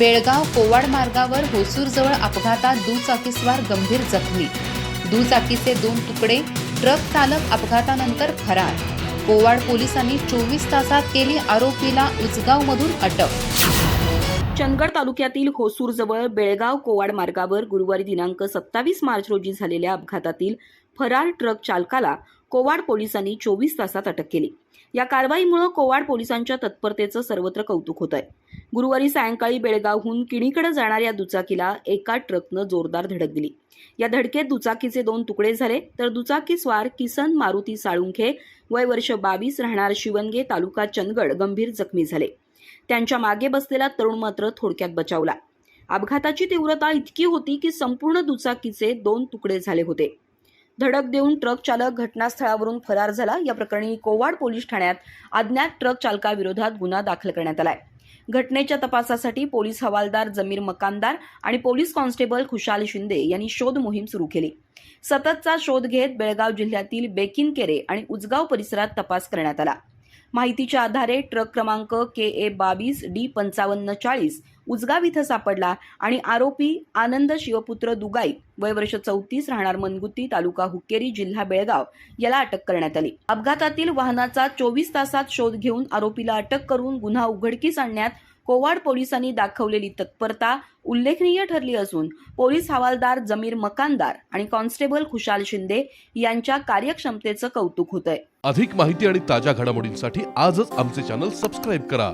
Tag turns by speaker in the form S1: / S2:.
S1: बेळगाव कोवाड मार्गावर होसूरजवळ अपघातात दुचाकीस्वार गंभीर जखमी. दुचाकीचे दोन तुकडे ट्रक चालक अपघातानंतर फरार. कोवाड पोलिसांनी चोवीस तासात केली आरोपीला उचगावमधून अटक.
S2: चंदगड तालुक्यातील होसूरजवळ बेळगाव कोवाड मार्गावर गुरुवारी दिनांक सत्तावीस मार्च रोजी झालेल्या अपघातातील फरार ट्रक चालकाला कोवाड पोलिसांनी चोवीस तासात अटक केली. या कारवाईमुळे कोवाड पोलिसांच्या तत्परतेचं सर्वत्र कौतुक होत आहे गुरुवारी सायंकाळी बेळगावहून किणीकडे जाणाऱ्या दुचाकीला एका ट्रकनं जोरदार धडक दिली. या धडकेत दुचाकीचे दोन तुकडे झाले तर दुचाकी स्वार किसन मारुती साळुंखे वय वर्ष बावीस राहणार शिवनगे तालुका चंदगड गंभीर जखमी झाले. त्यांच्या मागे बसलेला तरुण मात्र थोडक्यात बचावला. अपघाताची तीव्रता इतकी होती की संपूर्ण दुचाकीचे दोन तुकडे झाले होते. धडक देऊन ट्रक चालक घटनास्थळावरून फरार झाला. या प्रकरणी कोवाड पोलीस ठाण्यात अज्ञात ट्रक चालकाविरोधात गुन्हा दाखल करण्यात आलाय. घटनेच्या तपासासाठी पोलीस हवालदार जमीर मकानदार आणि पोलीस कॉन्स्टेबल खुशाल शिंदे यांनी शोध मोहीम सुरू केली. सततचा शोध घेत बेळगाव जिल्ह्यातील बेकिनकेरे आणि उजगाव परिसरात तपास करण्यात आला. माहितीच्या आधारे ट्रक क्रमांक के ए बावीस डी पंचावन्न चाळीस उजगाव इथं सापडला आणि आरोपी आनंद शिवपुत्र दुगाई वय वर्ष चौतीस राहणार मनगुत्ती तालुका हुक्केरी जिल्हा बेळगाव याला अटक करण्यात आली. अपघातातील वाहनाचा चोवीस तासात शोध घेऊन आरोपीला अटक करून गुन्हा उघडकीस आणण्यात कोवाड पोलिसांनी दाखवलेली तत्परता उल्लेखनीय ठरली असून पोलीस हवालदार जमीर मकानदार आणि कॉन्स्टेबल खुशाल शिंदे यांच्या कार्यक्षमतेचं कौतुक होतंय.
S3: अधिक माहिती आणि ताज्या घडामोडींसाठी आजच आमचे चॅनल सबस्क्राईब करा.